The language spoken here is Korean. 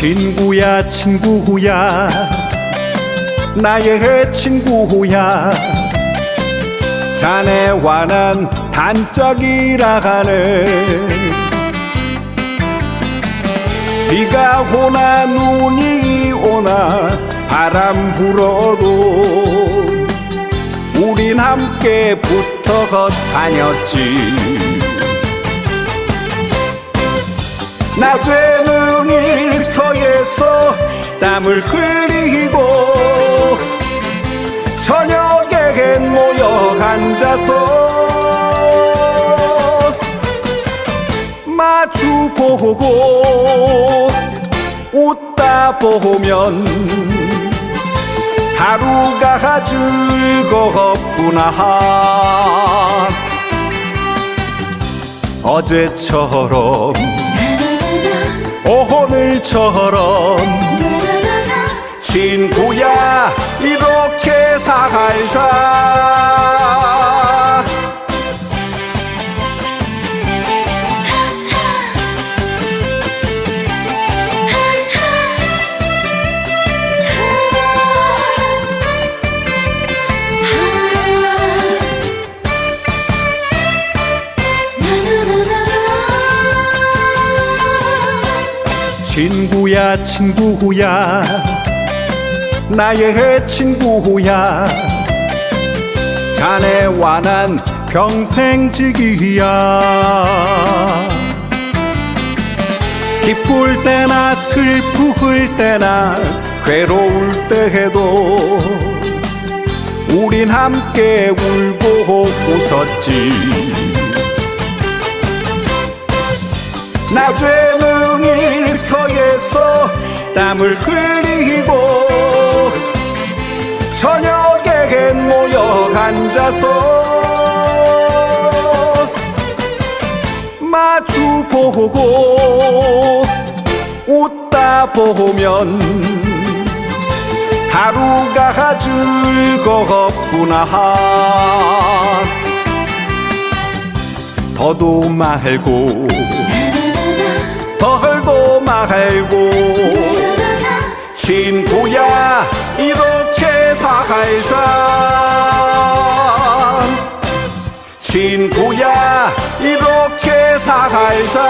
친구야 친구야. 나의 친구야. 자네와 난 단짝이라 하네. 비가 오나 눈이 오나 바람 불어도 우린 함께 붙어 다녔지. 낮에는 일터에서 땀을 흘리고 저녁엔 모여 앉아서 마주 보고 웃다 보면 하루가 즐겁구나. 어제처럼 오늘처럼 친구야 이렇게 살자 친구야 친구야 나의 친구야. 자네와 난 평생지기야. 기쁠 때나 슬플 때나 괴로울 때에도 우린 함께 울고 웃었지. 낮에는 일터에서 땀을 흘리고 저녁엔 모여 앉아서 마주 보고 웃다 보면 하루가 즐겁구나. 더도 말고 살자 친구야 이렇게 살자